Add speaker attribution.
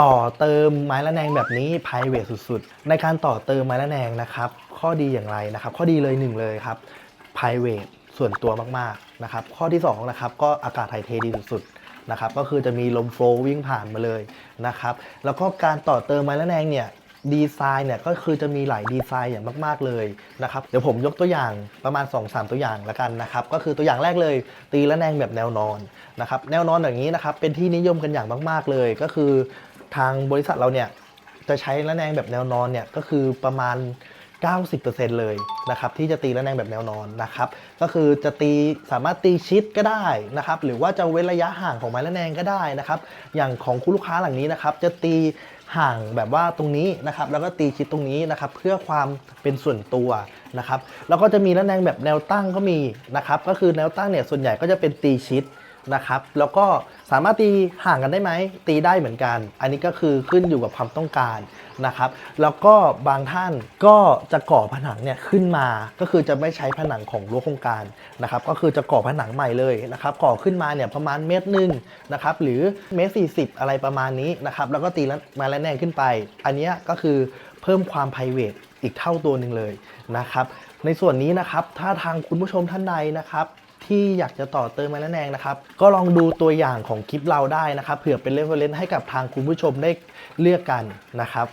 Speaker 1: ต่อเติมไม้ละแนงแบบนี้ p r i v a t สุดๆ ในการต่อเติมไม้ละแนงนะครับ ข้อดีอย่างไรนะครับ ข้อดีเลยหนึ่งเลยครับ p r i v a t ส่วนตัวมากๆนะครับ ข้อที่สองนะครับก็อากาศถ่ายเทดีสุดๆนะครับ ก็คือจะมีลมโฟล์วิ่งผ่านมาเลยนะครับ แล้วก็การต่อเติมไม้ละแนงเนี่ยดีไซน์เนี่ยก็คือจะมีหลายดีไซน์อย่างมาก ๆเลยนะครับ เดี๋ยวผมยกตัวอย่างประมาณ 2-3 ตัวอย่างละกันนะครับ ก็คือตัวอย่างแรกเลย ตีละแนงแบบแนวนอนนะครับ แนวนอนอย่างนี้นะครับเป็นที่นิยมกันอย่างมาก ๆเลย ก็คือ ทางบริษัทเราเนี่ยจะใช้ละแนงแบบแนวนอนเนี่ยก็คือประมาณ 90%เลยนะครับที่จะตีละแนงแบบแนวนอนนะครับก็คือจะตีสามารถตีชิดก็ได้นะครับหรือว่าจะเว้นระยะห่างของไม้ละแนงก็ได้นะครับอย่างของคุณลูกค้าหลังนี้นะครับจะตีห่างแบบว่าตรงนี้นะครับแล้วก็ตีชิดตรงนี้นะครับเพื่อความเป็นส่วนตัวนะครับแล้วก็จะมีละแนงแบบแนวตั้งก็มีนะครับก็คือแนวตั้งเนี่ยส่วนใหญ่ก็จะเป็นตีชิด นะครับ แล้วก็สามารถตีห่างกันได้ไหม ตีได้เหมือนกัน อันนี้ก็คือขึ้นอยู่กับความต้องการนะครับ แล้วก็บางท่านก็จะก่อผนังเนี่ยขึ้นมา ก็คือจะไม่ใช้ผนังของรั้วโครงการนะครับ ก็คือจะก่อผนังใหม่เลยนะครับ ก่อขึ้นมาเนี่ยประมาณเมตรหนึ่งนะครับ หรือเมตรสี่สิบอะไรประมาณนี้นะครับ แล้วก็ตีมาแล้วแนงขึ้นไป อันนี้ก็คือเพิ่มความ p r i v a t อีกเท่าตัวหนึ่งเลยนะครับ ในส่วนนี้นะครับ ถ้าทางคุณผู้ชมท่านใดนะครับ ที่อยากจะต่อเติมไม้ละแนงนะครับ ก็ลองดูตัวอย่างของคลิปเราได้นะครับเผื่อเป็นเรฟเฟรนซ์ให้กับทางคุณผู้ชมได้เลือกกันนะครับ